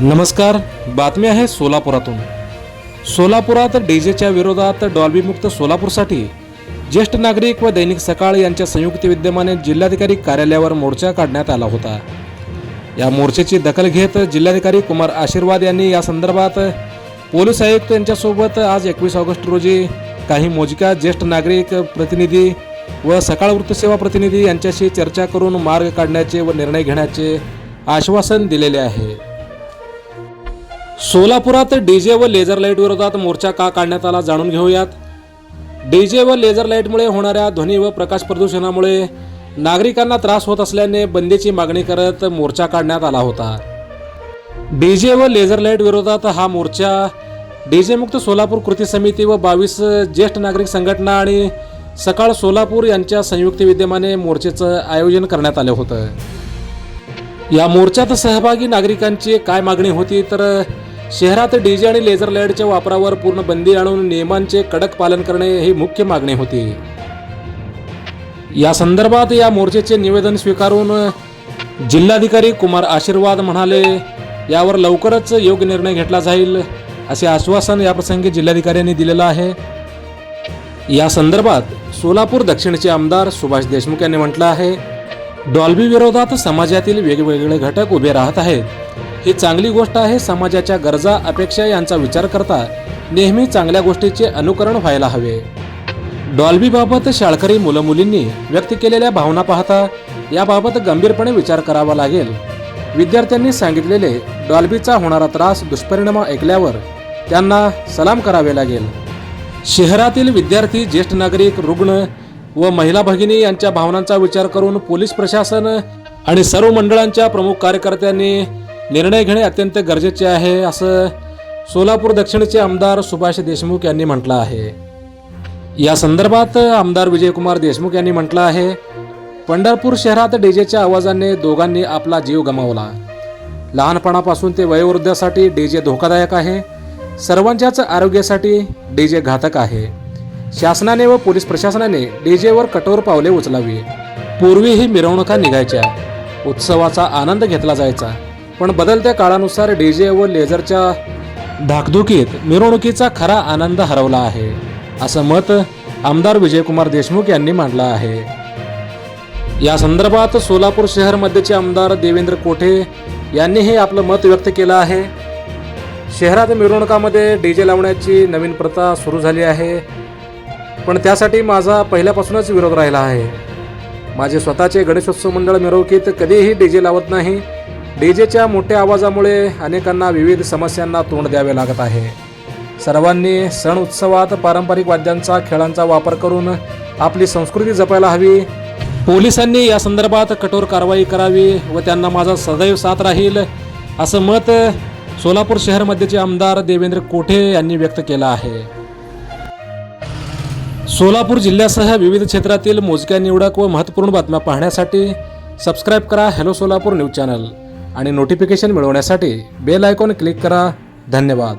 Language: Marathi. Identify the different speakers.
Speaker 1: नमस्कार बातमी आहे सोलापुरातून. सोलापुरात डीजेच्या विरोधात डॉल्बीमुक्त सोलापूरसाठी ज्येष्ठ नागरिक व दैनिक सकाळ यांच्या संयुक्त विद्यमाने जिल्हाधिकारी कार्यालयावर मोर्चा काढण्यात आला होता. या मोर्चाची दखल घेत जिल्हाधिकारी कुमार आशीर्वाद यांनी या संदर्भात पोलीस आयुक्त यांच्यासोबत आज एकवीस ऑगस्ट रोजी काही मोजक्या ज्येष्ठ नागरिक प्रतिनिधी व सकाळ वृत्तसेवा प्रतिनिधी यांच्याशी चर्चा करून मार्ग काढण्याचे व निर्णय घेण्याचे आश्वासन दिलेले आहे. सोलापुरात डीजे व लेझर लाइट विरोधात मोर्चा का काढण्यात आला जाणून घेऊयात. डीजे व लेझर लाईटमुळे होणाऱ्या ध्वनी व प्रकाश प्रदूषणामुळे नागरिकांना त्रास होत असल्याने बंदीची मागणी करत मोर्चा काढण्यात आला होता. डीजे व लेझर लाइट विरोधात हा मोर्चा डीजेमुक्त सोलापूर कृती समिती व बावीस ज्येष्ठ नागरिक संघटना आणि सकाळ सोलापूर यांच्या संयुक्त विद्यमाने मोर्चेचं आयोजन करण्यात आलं होतं. या मोर्चात सहभागी नागरिकांची काय मागणी होती तर शहरात डीजे आणि लेझर लाईटच्या वापरावर पूर्ण बंदी आणून नियमांचे कडक पालन करणे ही मुख्य मागणी होती. या संदर्भात या मोर्चेचे निवेदन स्वीकारून जिल्हाधिकारी कुमार आशीर्वाद म्हणाले यावर लवकरच योग्य निर्णय घेतला जाईल असे आश्वासन याप्रसंगी जिल्हाधिकाऱ्यांनी दिलेलं आहे. या संदर्भात सोलापूर दक्षिणचे आमदार सुभाष देशमुख यांनी म्हटलं आहे डॉल्बी विरोधात समाजातील वेगवेगळे घटक उभे राहत आहेत. ही चांगली गोष्ट आहे समाजाच्या गरजा अपेक्षा यांचा विचार करता नेहमी चांगल्या गोष्टीचे अनुकरण व्हायला हवे. डॉल्बीबाबत शाळकरी मुलं मुलींनी व्यक्त केलेल्या भावना पाहता याबाबत गंभीरपणे विचार करावा लागेल. विद्यार्थ्यांनी सांगितलेले डॉल्बीचा होणारा त्रास दुष्परिणाम ऐकल्यावर त्यांना सलाम करावे लागेल. शहरातील विद्यार्थी ज्येष्ठ नागरिक रुग्ण व महिला भगिनी यांच्या भावनांचा विचार करून पोलीस प्रशासन आणि सर्व मंडळांच्या प्रमुख कार्यकर्त्यांनी निर्णय घेणे अत्यंत गरजेचे आहे असं सोलापूर दक्षिणचे आमदार सुभाष देशमुख यांनी म्हटलं आहे. या संदर्भात आमदार विजयकुमार देशमुख यांनी म्हटलं आहे पंढरपूर शहरात डीजेच्या आवाजाने दोघांनी आपला जीव गमावला. लहानपणापासून ते वयोवृद्धासाठी डीजे धोकादायक आहे सर्वांच्याच आरोग्यासाठी डीजे घातक आहे. शासनाने व पोलीस प्रशासनाने डीजेवर कठोर पावले उचलावी. पूर्वी ही मिरवणुका निघायच्या. उत्सवाचा आनंद घेतला जायचा. पण बदलत्या काळानुसार डीजे व लेझरच्या धाकधुकीत मिरवणुकीचा खरा आनंद हरवला आहे असं मत आमदार विजयकुमार देशमुख यांनी मांडलं आहे. या संदर्भात सोलापूर शहर मध्यचे आमदार देवेंद्र कोठे यांनीही आपलं मत व्यक्त केलं आहे. शहरात मिरवणुकामध्ये डीजे लावण्याची नवीन प्रथा सुरू झाली आहे पण त्यासाठी माझा पहिल्यापासूनच विरोध राहिला आहे. माझे स्वतःचे गणेशोत्सव मंडळ मिरवणुकीत कधीही डीजे लावत नाही डीजेच्या मोठ्या आवाजामुळे अनेकांना विविध समस्यांना तोंड द्यावे लागत आहे. सर्वांनी सण उत्सवात पारंपरिक वाद्यांचा खेळांचा वापर करून आपली संस्कृती जपायला हवी. पोलिसांनी या संदर्भात कठोर कारवाई करावी व त्यांना माझा सदैव साथ राहील असं मत सोलापूर शहरमध्येचे आमदार देवेंद्र कोठे यांनी व्यक्त केलं आहे. सोलापूर जिल्ह्यासह विविध क्षेत्रातील मोजक्या निवडक व महत्त्वपूर्ण बातम्या पाहण्यासाठी सबस्क्राईब करा हॅलो सोलापूर न्यूज चॅनल आणि नोटिफिकेशन मिळवण्यासाठी बेल आयकॉन क्लिक करा. धन्यवाद.